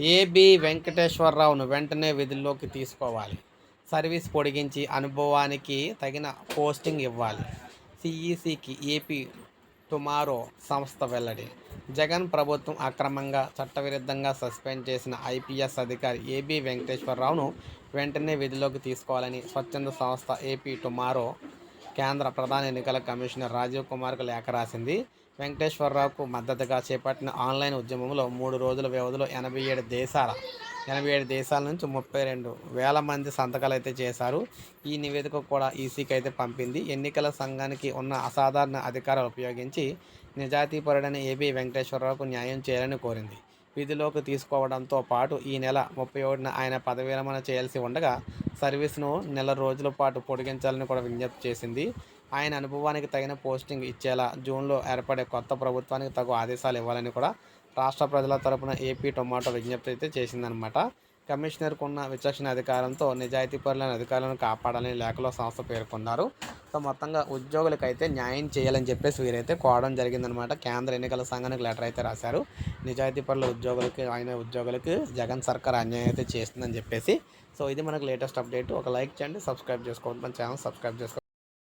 AB వెంకటేశ్వరరావును వెంటనే విధుల్లోకి తీసుకోవాలి. సర్వీస్ పొడిగించి అనుభవానికి తగిన పోస్టింగ్ ఇవ్వాలి. సిఈసికి ఏపీ టుమారో సంస్థ వెల్లడి. జగన్ ప్రభుత్వం అక్రమంగా చట్టవిరుద్ధంగా సస్పెండ్ చేసిన ఐపీఎస్ అధికారి ఏబి వెంకటేశ్వరరావును వెంటనే విధిలోకి తీసుకోవాలని స్వచ్ఛంద సంస్థ ఏపీ టుమారో కేంద్ర ప్రధాన ఎన్నికల కమిషనర్ రాజీవ్ కుమార్కు లేఖ రాసింది. వెంకటేశ్వరరావుకు మద్దతుగా చేపట్టిన ఆన్లైన్ ఉద్యమంలో మూడు రోజుల వ్యవధిలో ఎనభై ఏడు దేశాల ఎనభై ఏడు దేశాల నుంచి ముప్పై రెండు వేల మంది సంతకాలు అయితే చేశారు. ఈ నివేదిక కూడా ఈసీకి అయితే పంపింది. ఎన్నికల సంఘానికి ఉన్న అసాధారణ అధికారాలు ఉపయోగించి నిజాయితీపరుడైన ఏబీ వెంకటేశ్వరరావుకు న్యాయం చేయాలని కోరింది. విధిలోకి తీసుకోవడంతో పాటు ఈ నెల ముప్పై ఒకటిన ఆయన పదవి విరమణ చేయాల్సి ఉండగా సర్వీస్ను నెల రోజుల పాటు పొడిగించాలని కూడా విజ్ఞప్తి చేసింది. ఆయన అనుభవానికి తగిన పోస్టింగ్ ఇచ్చేలా జూన్లో ఏర్పడే కొత్త ప్రభుత్వానికి తగు ఆదేశాలు ఇవ్వాలని కూడా రాష్ట్ర ప్రజల తరపున ఏపీ టొమాటో విజ్ఞప్తి అయితే చేసిందనమాట కమిషనర్కు ఉన్న విచక్షణ అధికారంతో నిజాయితీపరులైన అధికారులను కాపాడాలని లేఖలో సంస్థ పేర్కొన్నారు. సో మొత్తంగా ఉద్యోగులకైతే న్యాయం చేయాలని చెప్పేసి వీరైతే కోవడం జరిగిందనమాట. కేంద్ర ఎన్నికల సంఘానికి లెటర్ అయితే రాశారు. నిజాయితీపరుల ఉద్యోగులకి ఆయన ఉద్యోగులకి జగన్ సర్కార్ అన్యాయం అయితే చేస్తుందని చెప్పేసి. సో ఇది మనకు లేటెస్ట్ అప్డేట్. ఒక లైక్ చేయండి సబ్స్క్రైబ్ చేసుకోండి మన ఛానల్ సబ్స్క్రైబ్ చేసుకోండి